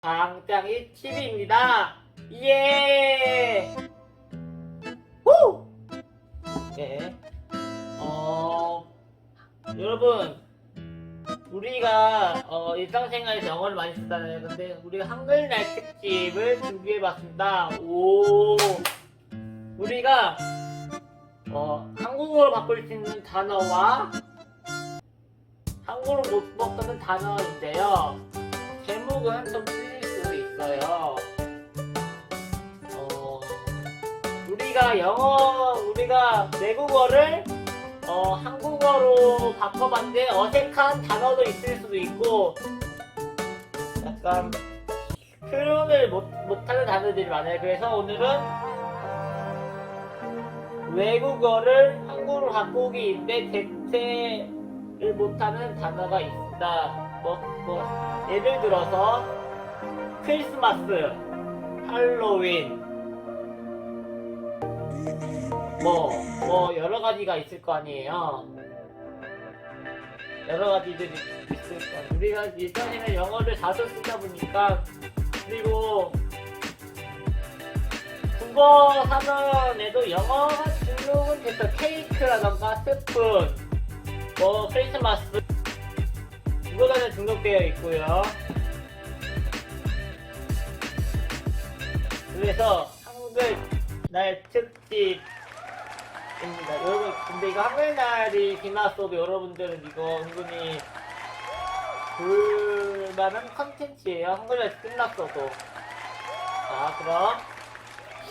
당장이 TV입니다. 예! 후! 네. 어, 여러분, 우리가 어, 일상생활에서 영어를 많이 쓰잖아요. 근데 우리가 한글날 특집을 준비해봤습니다. 오! 우리가 어, 한국어로 바꿀 수 있는 단어와 한국어로 못 바꾸는 단어인데요. 제목은 좀 있어요. 어, 우리가 영어, 우리가 외국어를 어, 한국어로 바꿔봤는데 어색한 단어도 있을 수도 있고 약간 표현을 못, 못하는 단어들이 많아요. 그래서 오늘은 외국어를 한국어로 바꾸기인데 대체를 못하는 단어가 있다. 뭐, 뭐, 예를 들어서 크리스마스, 할로윈, 뭐, 뭐 여러 가지가 있을 거 아니에요. 여러 가지들이 있을 거. 우리가 일상에는 영어를 자주 쓰다 보니까 그리고 국어 사전에도 영어가 등록은 됐어. 케이크라던가 스푼, 뭐 크리스마스 국어단에 등록되어 있고요. 그래서 한글 날 특집입니다. 여러분, 근데 이거 한글 날이 지났어도 여러분들은 이거 은근히 볼만한 컨텐츠예요. 한글날 끝났어도. 자, 그럼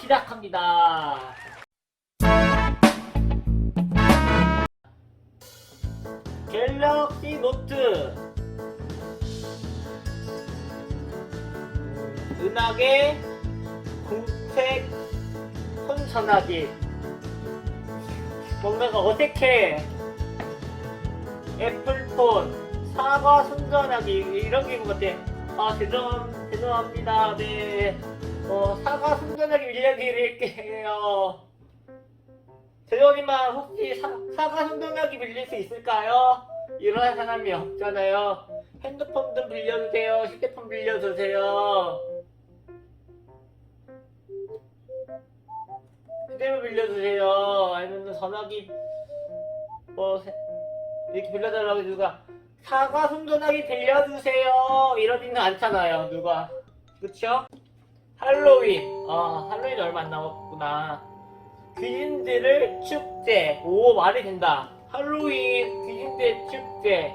시작합니다. 갤럭시 노트 은하계 공책 손전화기. 뭔가가 어색해? 애플폰. 사과 손전화기. 이런 게 있는 것 같아. 아 죄송 죄송합니다. 네. 어, 사과 손전화기 빌려드릴게요. 죄송하지만 혹시 사, 사과 손전화기 빌릴 수 있을까요? 이런 사람이 없잖아요. 핸드폰 좀 빌려주세요. 휴대폰 빌려주세요 휴대폰 빌려주세요. 아니면 전화기 뭐 세- 이렇게 빌려달라고 누가 사과 손전화기 빌려주세요. 이러지는 않잖아요 누가. 그쵸? 할로윈. 아 할로윈 얼마 안 남았구나. 귀신들을 축제. 오 말이 된다. 할로윈 귀신들 축제.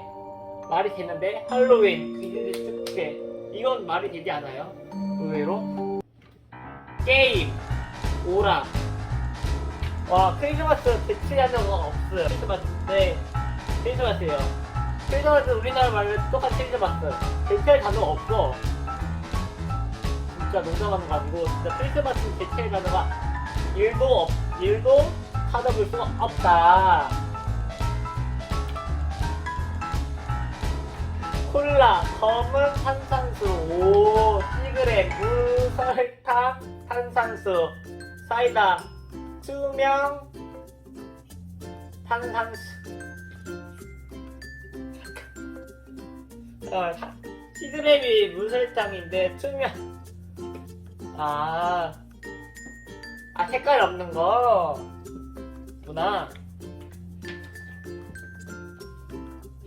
말이 되는데 할로윈 귀신들 축제. 이건 말이 되지 않아요? 의외로? 게임. 오락 와 크리스마스 대체하는 거 없어요. 크리스마스 네 크리스마스예요. 크리스마스 우리나라 말로 똑같이 크리스마스. 대체할 단어가 없어. 진짜 농담하는 거 아니고 진짜 크리스마스 대체할 단어가 일도 없 일도 찾아볼 수가 없다. 콜라 검은 탄산수 오 시그레 무 설탕 탄산수 사이다 투명. 탄산수. 어, 사- 시그레이 무설탕인데 투명. 아, 아 색깔 없는 거. 구나.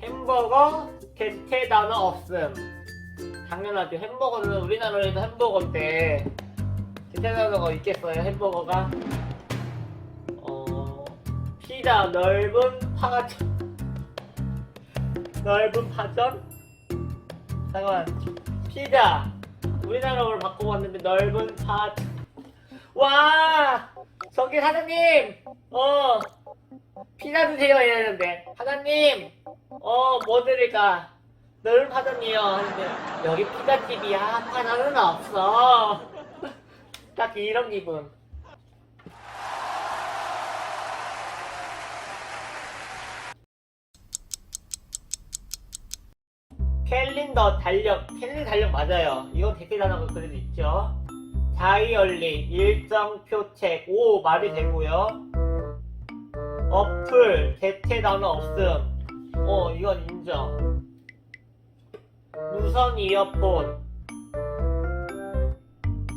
햄버거 대체 단어 없음. 당연하죠. 햄버거는 우리나라에서 햄버거인데. 대체 단어가 있겠어요 햄버거가? 어 피자 넓은 파전 넓은 파전 잠깐만. 피자. 우리나라로 바꿔봤는데 넓은 파. 와! 저기 사장님! 어. 피자 드세요 이랬는데. 사장님! 어 뭐 드릴까? 넓은 파전이요 하는데. 여기 피자집이야? 파전은 없어. 딱 이런 기분 캘린더 달력. 캘린더 달력 맞아요. 이건 댓글 단어가 그래도 있죠? 다이얼리 일정 표책. 오 말이 되고요. 어플 대체 단어 없음. 어 이건 인정. 무선 이어폰.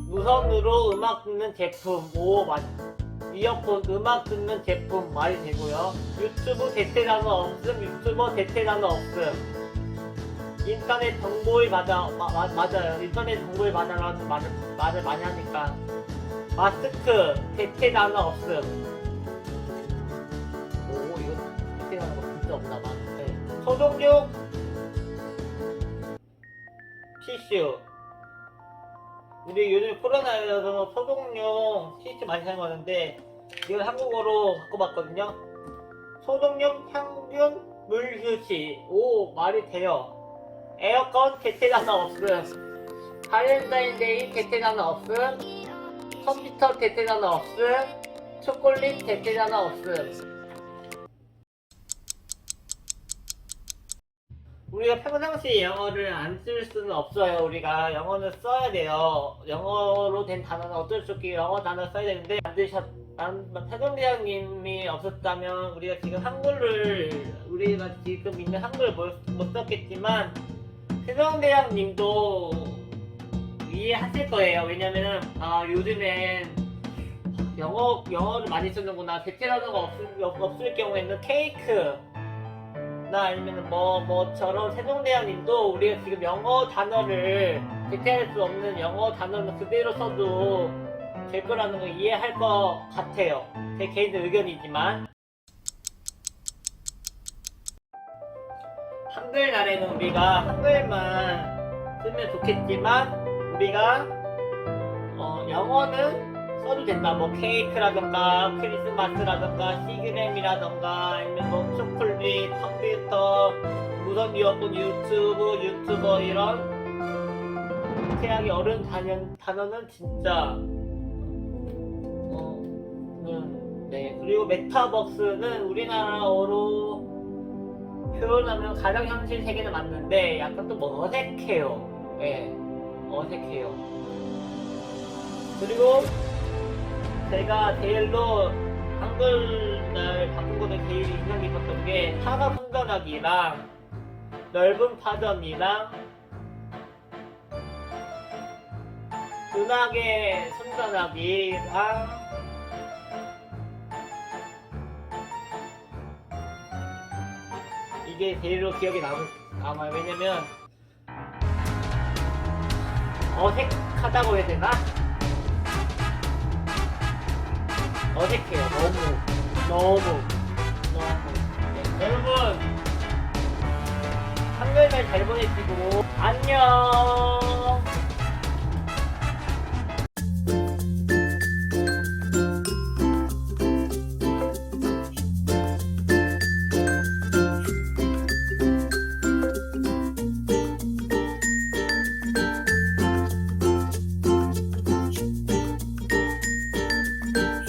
무선으로 음악 듣는 제품. 오 맞. 이어폰 음악 듣는 제품. 말이 되고요. 유튜브 대체 단어 없음. 유튜버 대체 단어 없음. 인터넷 정보를 받아 마, 마- 맞아요. 인터넷 정보를 받아라는 말을 말을 많이 하니까 마스크 대체 단어 없음. 오 이거 대체 단어 진짜 없나 봐. 네. 소독용 티슈. 우리 요즘 코로나여서 소독용 티슈 많이 사용하는데 이걸 한국어로 바꿔봤거든요. 소독용 향균 물휴지. 오 말이 돼요. 에어컨 대체 단어 없음. 발렌타인데이 대체 단어 없음. 컴퓨터 대체 단어 없음. 초콜릿 대체 단어 없음. 우리가 평상시에 영어를 안 쓸 수는 없어요. 우리가 영어는 써야 돼요. 영어로 된 단어는 어쩔 수 없게 영어 단어 써야 되는데 만드셨 태동대장님이 없었다면 우리가 지금 한글을 우리가 지금 있는 한글을 못, 못 썼겠지만 태동대장 님도 이해하실 거예요. 왜냐면은 아 요즘엔 영어 영어를 많이 쓰는구나. 대체 단어가 없을, 없- 없을 경우에는 케이크 나 아니면 뭐 뭐처럼 세종대왕 님도 우리가 지금 영어 단어를 대체할 수 없는 영어 단어는 그대로 써도 될 거라는 거 이해할 것 같아요. 제 개인 의견이지만 한글날에는 우리가 한글만 쓰면 좋겠지만 우리가 어, 영어는 써도 된다. 뭐 케이크라던가 크리스마스라던가 시그램이라던가 아니면 뭐 초콜릿, 컴퓨터, 무선 이어폰, 유튜브, 유튜버 이런 생각하기 어려운 단연, 단어는 진짜 어, 음, 네 그리고 메타버스는 우리나라어로 표현하면 가상 현실 세계는 맞는데 약간 좀 어색해요. 예, 어색해요. 그리고 제가 제일로 한글날 바꾼 거는 제일 인상 깊었던 게 사과 손전화기랑 넓은 파전이랑 은하계 손전화기랑 이게 제일로 기억에 남, 남아요. 왜냐면 어색하다고 해야 되나? 어색해요. 너무, 너무, 너무. 네, 여러분, 한글날 잘 보내시고, 안녕!